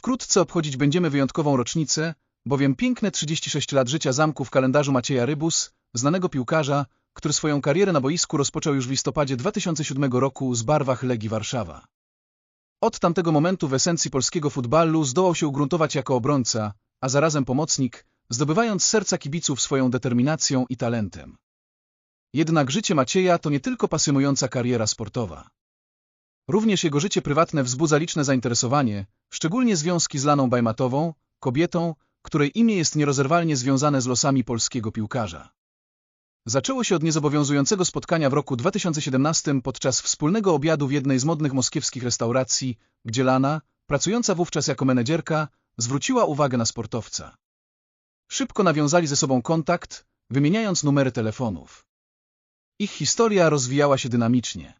Wkrótce obchodzić będziemy wyjątkową rocznicę, bowiem piękne 36 lat życia zamku w kalendarzu Macieja Rybus, znanego piłkarza, który swoją karierę na boisku rozpoczął już w listopadzie 2007 roku z barwach Legii Warszawa. Od tamtego momentu w esencji polskiego futbalu zdołał się ugruntować jako obrońca, a zarazem pomocnik, zdobywając serca kibiców swoją determinacją i talentem. Jednak życie Macieja to nie tylko pasjonująca kariera sportowa. Również jego życie prywatne wzbudza liczne zainteresowanie, szczególnie związki z Laną Bajmatową, kobietą, której imię jest nierozerwalnie związane z losami polskiego piłkarza. Zaczęło się od niezobowiązującego spotkania w roku 2017 podczas wspólnego obiadu w jednej z modnych moskiewskich restauracji, gdzie Lana, pracująca wówczas jako menedżerka, zwróciła uwagę na sportowca. Szybko nawiązali ze sobą kontakt, wymieniając numery telefonów. Ich historia rozwijała się dynamicznie.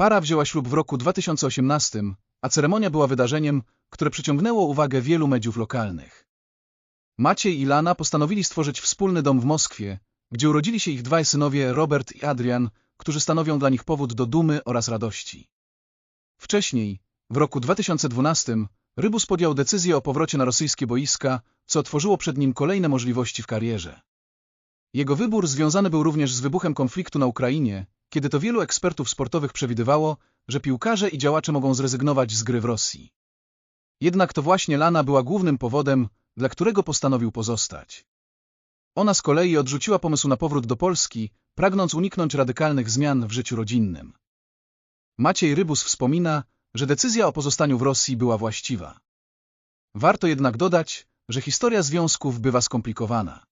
Para wzięła ślub w roku 2018, a ceremonia była wydarzeniem, które przyciągnęło uwagę wielu mediów lokalnych. Maciej i Lana postanowili stworzyć wspólny dom w Moskwie, gdzie urodzili się ich dwaj synowie Robert i Adrian, którzy stanowią dla nich powód do dumy oraz radości. Wcześniej, w roku 2012, Rybus podjął decyzję o powrocie na rosyjskie boiska, co otworzyło przed nim kolejne możliwości w karierze. Jego wybór związany był również z wybuchem konfliktu na Ukrainie, kiedy to wielu ekspertów sportowych przewidywało, że piłkarze i działacze mogą zrezygnować z gry w Rosji. Jednak to właśnie Lana była głównym powodem, dla którego postanowił pozostać. Ona z kolei odrzuciła pomysł na powrót do Polski, pragnąc uniknąć radykalnych zmian w życiu rodzinnym. Maciej Rybus wspomina, że decyzja o pozostaniu w Rosji była właściwa. Warto jednak dodać, że historia związków bywa skomplikowana.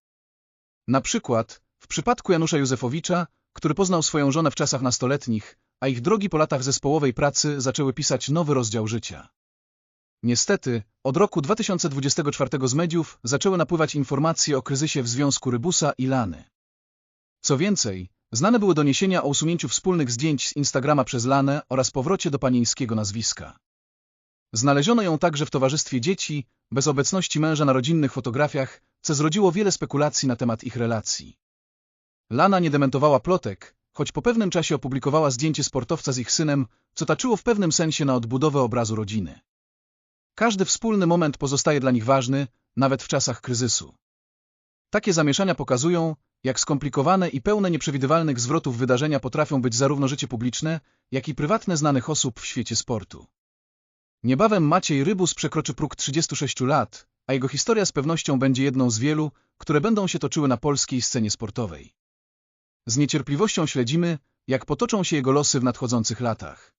Na przykład, w przypadku Janusza Józefowicza, który poznał swoją żonę w czasach nastoletnich, a ich drogi po latach zespołowej pracy zaczęły pisać nowy rozdział życia. Niestety, od roku 2024 z mediów zaczęły napływać informacje o kryzysie w związku Rybusa i Lany. Co więcej, znane były doniesienia o usunięciu wspólnych zdjęć z Instagrama przez Lanę oraz powrocie do panieńskiego nazwiska. Znaleziono ją także w towarzystwie dzieci, bez obecności męża na rodzinnych fotografiach, co zrodziło wiele spekulacji na temat ich relacji. Lana nie dementowała plotek, choć po pewnym czasie opublikowała zdjęcie sportowca z ich synem, co taczyło w pewnym sensie na odbudowę obrazu rodziny. Każdy wspólny moment pozostaje dla nich ważny, nawet w czasach kryzysu. Takie zamieszania pokazują, jak skomplikowane i pełne nieprzewidywalnych zwrotów wydarzenia potrafią być zarówno życie publiczne, jak i prywatne znanych osób w świecie sportu. Niebawem Maciej Rybus przekroczy próg 36 lat, a jego historia z pewnością będzie jedną z wielu, które będą się toczyły na polskiej scenie sportowej. Z niecierpliwością śledzimy, jak potoczą się jego losy w nadchodzących latach.